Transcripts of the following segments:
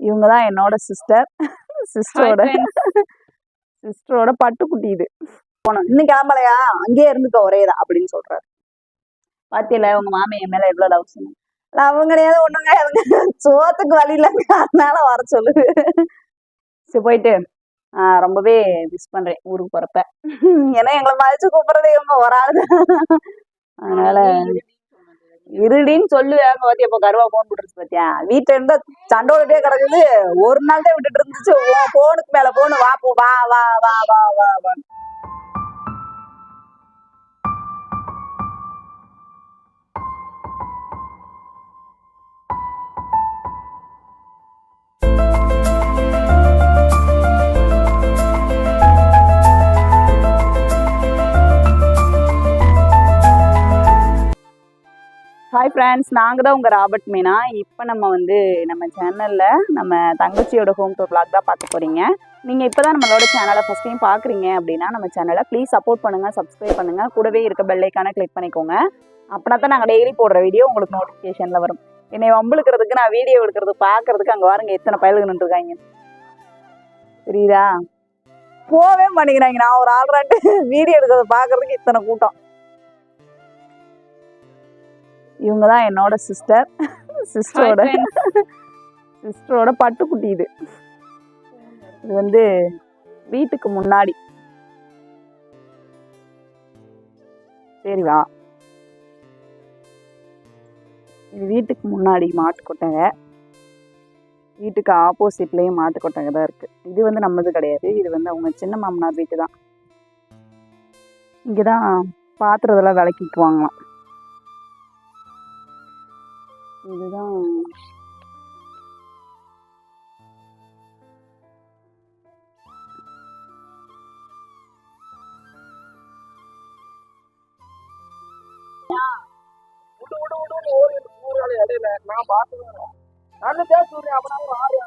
இவங்க தான் என்னோட சிஸ்டர் சிஸ்டரோட சிஸ்டரோட பட்டுக்குட்டி இது. போனோம். இன்னும் கிளம்பலையா? அங்கேயே இருந்துக்க ஒரே தான் அப்படின்னு சொல்றாரு. பாத்தியில உங்க மாமி என் மேல எவ்வளவு லவ் சொன்னாங்க லவ் கிடையாது ஒண்ணும் கிடையாதுங்க. சோத்துக்கு வழி இல்லைங்க. அதனால வர சொல்லு சரி போயிட்டு. ஆஹ் ரொம்பவே மிஸ் பண்றேன் ஊருக்கு போறப்ப. ஏன்னா எங்களை மதிச்சு கூப்பிடுறதே இவங்க ஒரு ஆளு தான். அதனால இருடின்னு சொல்லுவேன் பாத்தியா? இப்போ கருவா போன் போட்டுருச்சு பாத்தியா? வீட்டுல இருந்தா சண்டோடட்டே கிடக்குது. ஒரு நாள் தான் விட்டுட்டு இருந்துச்சு. போனுக்கு மேல போனு வா போ வா வா வா வா வா. ஃப்ரெண்ட்ஸ் நாங்கள் தான் உங்கள் ராபர்ட் மீனா. இப்போ நம்ம வந்து நம்ம சேனலில் நம்ம தங்கச்சியோட ஹோம் டூர் பிளாக் தான் பார்க்க போகிறீங்க நீங்கள் இப்போ தான் நம்மளோட சேனலை ஃபஸ்ட் டைம் பார்க்குறீங்க அப்படின்னா நம்ம சேனலை ப்ளீஸ் சப்போர்ட் பண்ணுங்கள் சப்ஸ்கிரைப் பண்ணுங்கள் கூடவே இருக்க பெல்லைக்கான கிளிக் பண்ணிக்கோங்க. அப்படின்னா தான் நாங்கள் டெய்லி போடுற வீடியோ உங்களுக்கு நோட்டிஃபிகேஷனில் வரும். என்னை வம்புழுக்கிறதுக்கு நான் வீடியோ எடுக்கிறது பார்க்குறதுக்கு அங்கே வாருங்க. எத்தனை பயலுக்கு நின்றுருக்காங்க. புரியுதா? போவே மாட்டேங்கிறாங்க. நான் ஒரு ஆள் வீடியோ எடுக்கிறத பார்க்கறதுக்கு இத்தனை கூட்டம். இவங்க தான் என்னோட சிஸ்டர் சிஸ்டரோட சிஸ்டரோட பட்டுக்குட்டி இது. இது வந்து வீட்டுக்கு முன்னாடி. சரி வா. இது வீட்டுக்கு முன்னாடி மாட்டு கொட்டகை வீட்டுக்கு ஆப்போசிட்லேயும் மாட்டு கொட்டகை தான் இருக்கு. இது வந்து நம்மது கிடையாது. இது வந்து அவங்க சின்ன மாமனார் வீட்டு தான் இங்கே தான் பாத்திரத்தெல்லாம் விளக்கிக்குவாங்களாம். இதுதான் விடு விடு இடையில நான் பாத்துக்கிறேன் நல்ல பேச சொல்றேன் அப்ப ஒரு ஆறு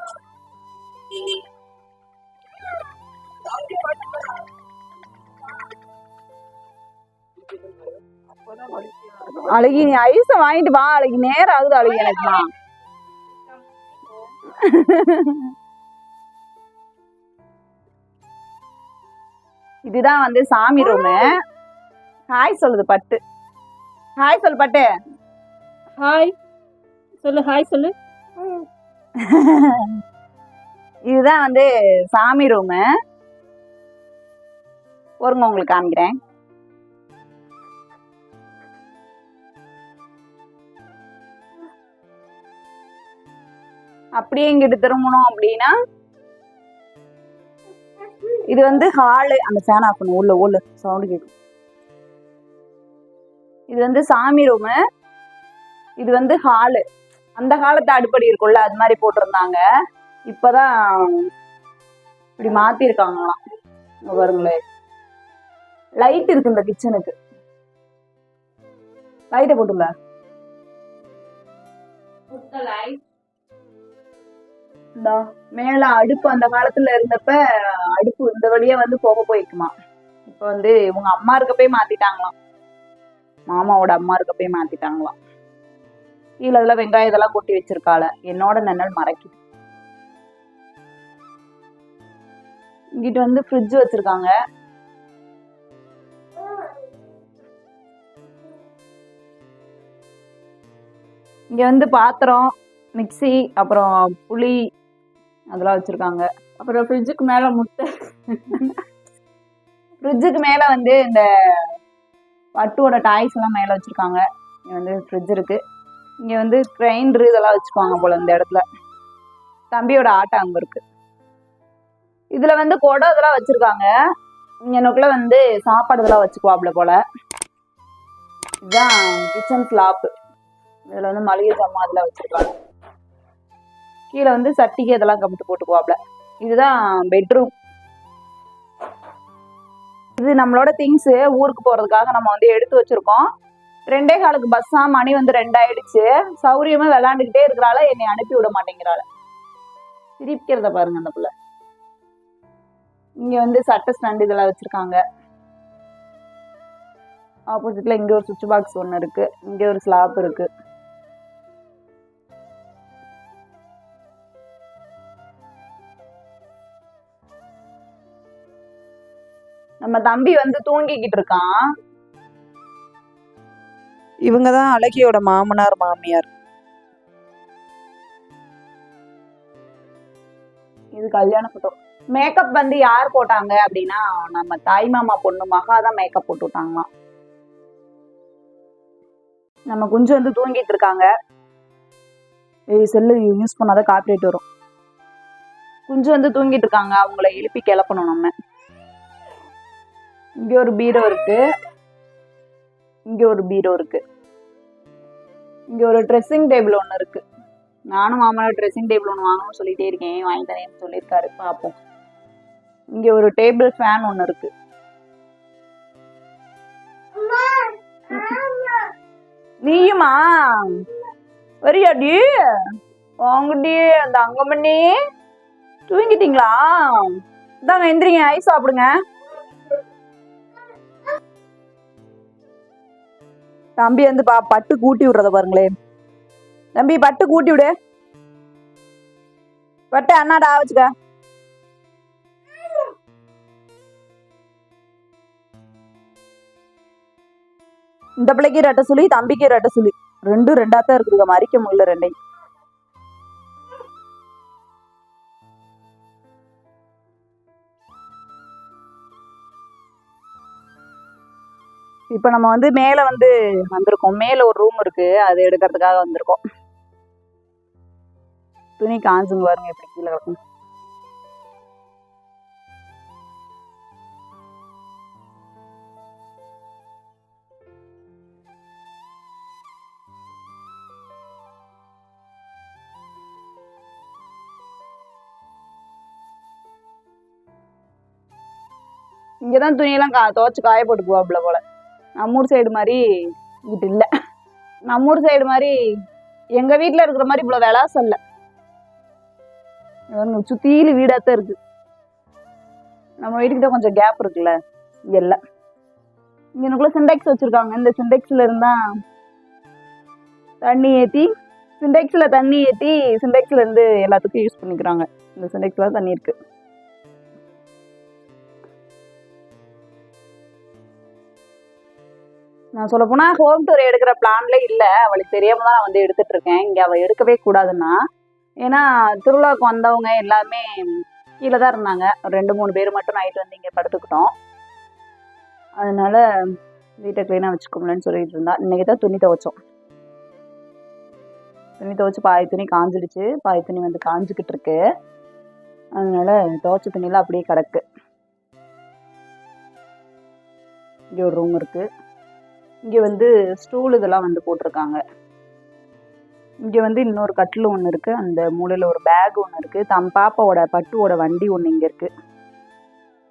அப்பதான் வலிக்கும். அழகி நீ ஐஸ வாங்கிட்டு வா அழகி நேரம் ஆகுது அழகி எனக்குலாம் இதுதான் வந்து சாமி ரூமு ஹாய் சொல்லுது பட்டு. ஹாய் சொல்லு பட்டு. ஹாய். சொல்லு ஹாய் சொல்லு. இதுதான் வந்து சாமி ரூமு ஒருங்க உங்களுக்கு காமிக்கிறேன். அப்படியே இங்கிட்டு திரும்பணும் அப்படின்னா இது வந்து ஹாலு அந்த ஃபேன் ஆஃப் பண்ணு உள்ள உள்ள சவுண்டு கேட்கும் இது வந்து சாமி ரூமு இது வந்து ஹாலு அந்த காலத்து அடுப்படி இருக்கும்ல அது மாதிரி போட்டிருந்தாங்க. இப்பதான் இப்படி மாத்திருக்காங்களாம். இங்க பாருங்களேன். லைட் இருக்கு இந்த கிச்சனுக்கு லைட்டை போட்டுல இந்தா மேல அடுப்பு அந்த காலத்துல இருந்தப்ப அடுப்பு இந்த வழியா வந்து போக போய்க்குமா இப்ப வந்து இவங்க அம்மா இருக்கப்பே மாத்திட்டாங்களாம். மாமாவோட அம்மா இருக்க போய் மாத்திட்டாங்களாம். கீழே இதெல்லாம் வெங்காயம் இதெல்லாம் கொட்டி வச்சிருக்காள. என்னோட நன்னல் மறைக்குது. இங்கிட்டு வந்து ஃப்ரிட்ஜ் வச்சிருக்காங்க. இங்க வந்து பாத்திரம் மிக்ஸி அப்புறம் புளி அதெல்லாம் வச்சிருக்காங்க. அப்புறம் ஃப்ரிட்ஜுக்கு மேல முட்டை. ஃப்ரிட்ஜுக்கு மேல வந்து இந்த பட்டுவோட டாய்ஸ் எல்லாம் மேல வச்சிருக்காங்க. இங்க வந்து ஃப்ரிட்ஜ் இருக்கு. இங்க வந்து கிரைண்டர் இதெல்லாம் வச்சுக்குவாங்க போல இந்த இடத்துல. தம்பியோட ஆட்டை அங்க இருக்கு. இதுல வந்து குடம் இதெல்லாம் வச்சிருக்காங்க. இங்கனக்குள்ள வந்து சாப்பாடு இதெல்லாம் வச்சுக்குவாப்ல போல. இதுதான் கிச்சன் ஸ்லாப்பு இதுல வந்து மளிகை சாமான் அதெல்லாம் வச்சிருக்காங்க. கீழே வந்து சட்டிகை இதெல்லாம் கமுத்து போட்டுக்குவாப்ல. இதுதான் பெட்ரூம் இது நம்மளோட திங்ஸ் ஊருக்கு போறதுக்காக நம்ம வந்து எடுத்து வச்சிருக்கோம். ரெண்டே காலுக்கு பஸ்ஸா மணி வந்து ரெண்டாயிடுச்சு. சௌரியமா விளாண்டுக்கிட்டே இருக்கிறாள என்னை அனுப்பி விட மாட்டேங்கிறாள. சிரிக்கிறத பாருங்க அந்த புள்ள. இங்க வந்து சட்ட ஸ்டாண்ட் இதெல்லாம் வச்சிருக்காங்க. ஆப்போசிட்ல இங்க ஒரு சுவிட்ச் பாக்ஸ் ஒன்று இருக்கு. இங்க ஒரு ஸ்லாப் இருக்கு. நம்ம தம்பி வந்து தூங்கிக்கிட்டு இருக்கான். இவங்க தான் அழகியோட மாமனார் மாமியார். இது கல்யாண போட்டோ மேக்கப் வந்து யார் போட்டாங்க அப்படின்னா நம்ம தாய் மாமா பொண்ணு மகா தான் மேக்கப் போட்டு விட்டாங்களாம். நம்ம குஞ்சு வந்து தூங்கிட்டு இருக்காங்க. ஏய் செல்லு யூஸ் பண்ணாதான் காப்பிரைட் வரும். குஞ்சு வந்து தூங்கிட்டு இருக்காங்க. அவங்கள எழுப்பி கிளப்பணும் நம்ம. இங்க ஒரு பீரோ இருக்கு. இங்க ஒரு பீரோ இருக்கு. இங்க ஒரு ட்ரெஸ்ஸிங் டேபிள் ஒன்று இருக்கு. நானும் மாமனார் ட்ரெஸ்ஸிங் டேபிள் ஒன்று வாங்கணும்னு சொல்லிட்டே இருக்கேன். வாங்கி தரேன்னு சொல்லியிருக்காரு. பார்ப்போம் இங்க ஒரு டேபிள் ஃபேன் ஒன்று இருக்கு. நீயுமா? வரியாடி வாங்கடி. அந்த அங்கமண்ணி தூங்கிட்டீங்களா? இந்தாங்க எந்திரிங்க. ஐஸ் சாப்பிடுங்க. தம்பி வந்து பா பட்டு கூட்டி விடுறத பாருங்களேன். தம்பி பட்டு கூட்டி விடு. பட்டு அண்ணாடா வச்சுக்க. இந்த பிள்ளைக்கு ரெட்டை சொல்லி தம்பிக்கு ரெட்டை சொல்லி ரெண்டும் ரெண்டாத்தான் இருக்குதுங்க மறிக்க முடியல ரெண்டையும். இப்போ நம்ம வந்து மேலே வந்து வந்திருக்கோம். மேலே ஒரு ரூம் இருக்கு. அது எடுக்கிறதுக்காக வந்திருக்கோம். துணி காஞ்சுங்க பாருங்க எப்படி கீழே கிடக்கும் இங்கதான் துணியெல்லாம் கா துவைச்சு காய போட்டுக்குவாப்புல போல. நம்மூர் சைடு மாதிரி இங்கிட்டு இல்லை. நம்மூர் சைடு மாதிரி எங்கள் வீட்டில் இருக்கிற மாதிரி இவ்வளோ விளாசம் இல்ல. இவனுங்க வீடாக தான் இருக்கு. நம்ம வீட்டுக்கிட்ட கொஞ்சம் கேப் இருக்குல்ல இங்க இல்ல. இங்கனுக்குள்ள சிண்டெக்ஸ் வச்சுருக்காங்க. இந்த சிண்டெக்ஸில் இருந்தால் தண்ணி ஏற்றி சிண்டெக்ஸில் தண்ணி ஏற்றி சிண்டெக்ஸ்லேருந்து எல்லாத்துக்கும் யூஸ் பண்ணிக்கிறாங்க. இந்த சிண்டெக்ஸில் தண்ணி இருக்குது நான் சொல்ல போனா ஹோம் டூர் எடுக்கிற பிளான்ல இல்ல. அவளுக்கு தெரியாம தான் நான் வந்து எடுத்துட்டு இருக்கேன். இங்க அவ எடுக்கவே கூடாதுன்னா. ஏன்னா திருவிழாவுக்கு வந்தவங்க எல்லாமே கீழே தான் இருந்தாங்க. ரெண்டு மூணு பேர் மட்டும் நைட் வந்து இங்க படுத்துக்கிட்டோம். அதனால வீட்டை க்ளீனாக வச்சுக்கோங்களேன்னு சொல்லிட்டு இருந்தா. இன்னைக்கு தான் துணி துவைச்சோம். துணி துவைச்சு பாய் துணி காஞ்சிடுச்சு. பாய் துணி வந்து காஞ்சிக்கிட்டு இருக்கு. அதனால துவைச்ச துணியெல்லாம் அப்படியே கிடக்கு. இங்கே ஒரு ரூம் இருக்குது இங்கே வந்து ஸ்டூல் இதெல்லாம் வந்து போட்டிருக்காங்க. இங்கே வந்து இன்னொரு கட்டில் ஒன்று இருக்குது அந்த மூலையில் ஒரு பேக் ஒன்று இருக்குது தம் பாப்பாவோட பட்டுவோட வண்டி ஒன்று இங்கே இருக்குது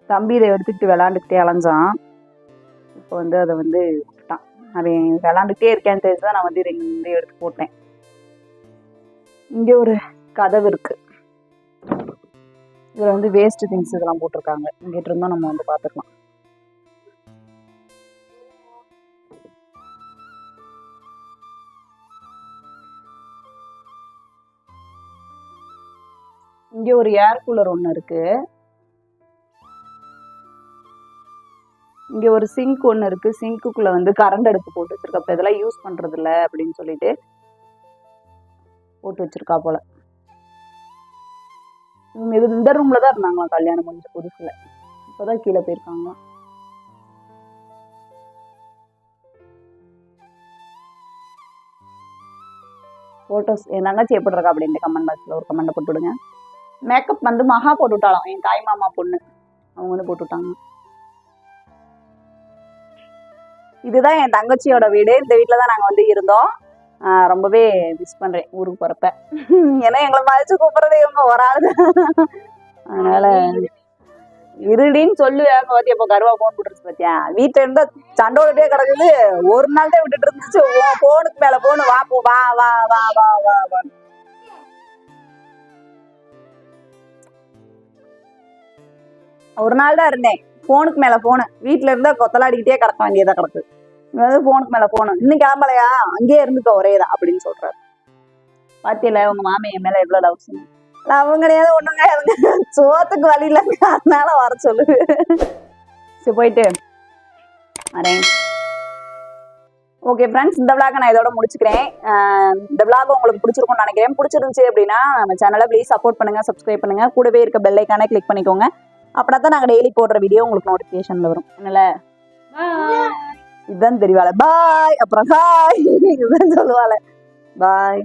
தம்பி இதை எடுத்துக்கிட்டு விளாண்டுக்கிட்டே அலைஞ்சான். இப்போ வந்து அதை வந்து விட்டான் அவன் விளாண்டுக்கிட்டே இருக்கேன்னு தெரிஞ்சு தான் நான் வந்து இதை இங்கே எடுத்து போட்டேன். இங்கே ஒரு கதவு இருக்குது இதில் வந்து வேஸ்ட் திங்ஸ் இதெல்லாம் போட்டிருக்காங்க. இங்கிட்டிருந்தோம் நம்ம வந்து பார்த்துக்கலாம். இங்க ஒரு ஏர் கூலர் ஒன்று இருக்கு. இங்க ஒரு சிங்க் ஒன்று இருக்கு. சிங்க்குள்ள வந்து கரண்ட் அடுப்பு போட்டு வச்சிருக்கா இதெல்லாம் யூஸ் பண்றது இல்ல அப்படின்னு சொல்லிட்டு போட்டு வச்சிருக்கா போல. இவங்க இது இந்த ரூம்ல தான் இருந்தாங்களா கல்யாணம் முடிஞ்ச புதுசுல. இப்பதான் கீழே போயிருக்காங்களாம். ஃபோட்டோஸ் என் தங்கச்சி எப்படி இருக்கா அப்படின்ட்டு கமெண்ட் பாக்ஸில் ஒரு கமெண்ட் போட்டு விடுங்க. மேக்கப் வந்து மகா போட்டு விட்டாலாம் என் தாய் மாமா பொண்ணு. அவங்க வந்து போட்டு விட்டாங்க இதுதான் என் தங்கச்சியோட வீடு. இந்த வீட்டில் தான் நாங்கள் வந்து இருந்தோம். ரொம்பவே மிஸ் பண்ணுறேன் ஊருக்கு போகிறப்ப ஏன்னா எங்களை மதிச்சு கூப்பிட்றதே இவங்க ஒரு ஆள் அதனால இருடின்னு சொல்லுவேன் பாத்தியா இப்போ கருவா போன் போட்டுருச்சு பாத்தியா? வீட்டில் இருந்தால் சண்டோடட்டே கிடக்குது. ஒரு நாள் தான் விட்டுட்டு இருந்துச்சு. போனுக்கு மேலே போனு வா போ வா வா வா வா வா வா. ஒரு நாள் தான் இருந்தேன். போனுக்கு மேல போனு வீட்டுல இருந்தா கொத்தலாடிக்கிட்டே கிடக்க வேண்டியதா கிடக்கு. இங்க ஃபோனுக்கு போனுக்கு மேல போகணும் இன்னும் கிளம்பலையா? அங்கேயே இருந்துக்கோ ஒரே தான் அப்படின்னு சொல்றாரு. பாத்தியில உங்க மாமி என் மேல எவ்வளவு லவ் அவங்க கிடையாது ஒண்ணும் கிடையாதுங்க சோத்துக்கு வழி இல்லைங்க அதனால வர சொல்லு சரி போயிட்டு. வரேன். ஓகே ஃப்ரெண்ட்ஸ் இந்த விளாக நான் இதோட முடிச்சுக்கிறேன். இந்த விளாக் உங்களுக்கு பிடிச்சிருக்கும்னு நினைக்கிறேன். பிடிச்சிருந்துச்சு அப்படின்னா நம்ம சேனலை ப்ளீஸ் சப்போர்ட் பண்ணுங்க சப்ஸ்கிரைப் பண்ணுங்க. கூடவே இருக்க பெல் கிளிக் பண்ணிக்கோங்க. அப்படின்னா தான் நாங்கள் டெய்லி போடுற வீடியோ உங்களுக்கு நோட்டிஃபிகேஷனில் வரும். என்னல? இதுதான் தெரியவாள பாய் அப்புறம் ஹாய் இதுதான் சொல்லுவாள். பாய்